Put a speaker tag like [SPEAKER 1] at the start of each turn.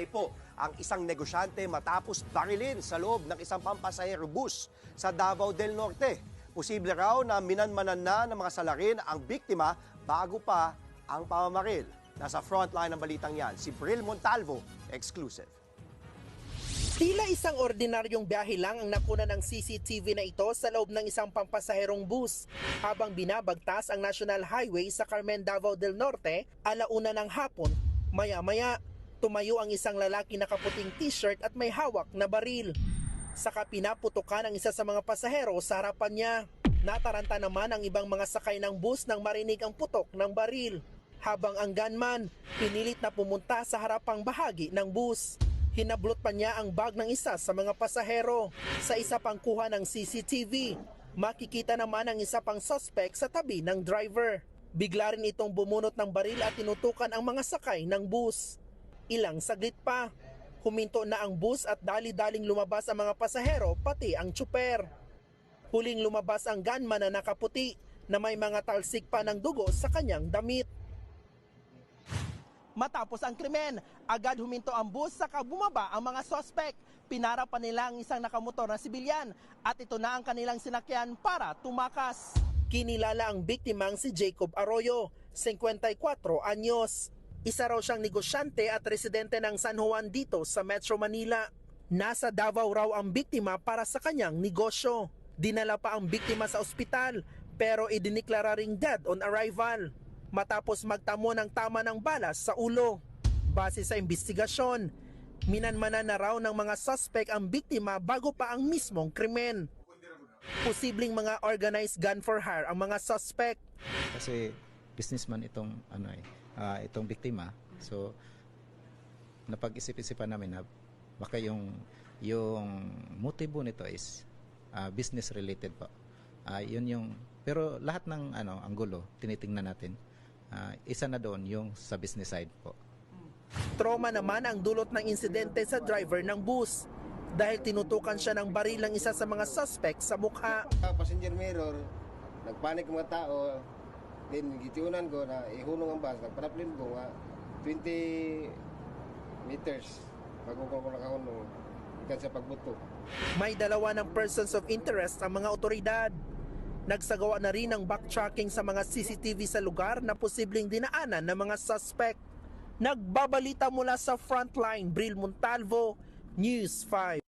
[SPEAKER 1] Namatay po ang isang negosyante matapos barilin sa loob ng isang pampasahero bus sa Davao del Norte. Posible raw na minanmanan na ng mga salarin ang biktima bago pa ang pamamaril. Nasa frontline ng balitang yan, si Bril Montalvo, exclusive.
[SPEAKER 2] Tila isang ordinaryong biyahe lang ang nakuna ng CCTV na ito sa loob ng isang pampasaherong bus habang binabagtas ang National Highway sa Carmen Davao del Norte alauna ng hapon. Maya-maya, tumayo ang isang lalaki na kaputing t-shirt at may hawak na baril. Saka pinaputukan ang isa sa mga pasahero sa harapan niya. Nataranta naman ang ibang mga sakay ng bus nang marinig ang putok ng baril. Habang ang gunman, pinilit na pumunta sa harapang bahagi ng bus. Hinablot pa niya ang bag ng isa sa mga pasahero. Sa isa pang kuha ng CCTV, makikita naman ang isa pang suspect sa tabi ng driver. Bigla rin itong bumunot ng baril at tinutukan ang mga sakay ng bus. Ilang saglit pa, huminto na ang bus at dali-daling lumabas ang mga pasahero pati ang tsuper. Huling lumabas ang gunman na nakaputi na may mga talsik pa ng dugo sa kanyang damit. Matapos ang krimen, agad huminto ang bus saka bumaba ang mga sospek. Pinara pa nila ang isang nakamotor na sibilyan at ito na ang kanilang sinakyan para tumakas. Kinilala ang biktimang si Jacob Arroyo, 54 anyos. Isa raw siyang negosyante at residente ng San Juan dito sa Metro Manila. Nasa Davao raw ang biktima para sa kanyang negosyo. Dinala pa ang biktima sa ospital pero idiniklara ring dead on arrival matapos magtamo ng tama ng balas sa ulo. Base sa investigasyon, minanmanan na raw ng mga suspect ang biktima bago pa ang mismong krimen. Posibleng mga organized gun for hire ang mga suspect.
[SPEAKER 3] kasi businessman itong ano eh ah, itong biktima. So napag-isip-isipan namin na baka yung yung motibo nito is ah, business related po. Ah, yun yung pero lahat ng ano anggulo tinitingnan natin. Ah, isa na doon yung sa business side po.
[SPEAKER 2] Trauma naman ang dulot ng insidente sa driver ng bus. Dahil tinutukan siya ng baril ng isa sa mga suspect sa mukha.
[SPEAKER 4] Passenger mirror, nagpanik ang mga tao. Then, gitiunan ko na ihunong ang bus. Nagpanaplin ko nga 20 meters bago ko nakahunong. Ikan sa pagbuto.
[SPEAKER 2] May dalawa ng persons of interest ang mga otoridad. Nagsagawa na rin ng backtracking sa mga CCTV sa lugar na posibleng dinaanan ng mga suspect. Nagbabalita mula sa frontline, Bril Montalvo, News 5.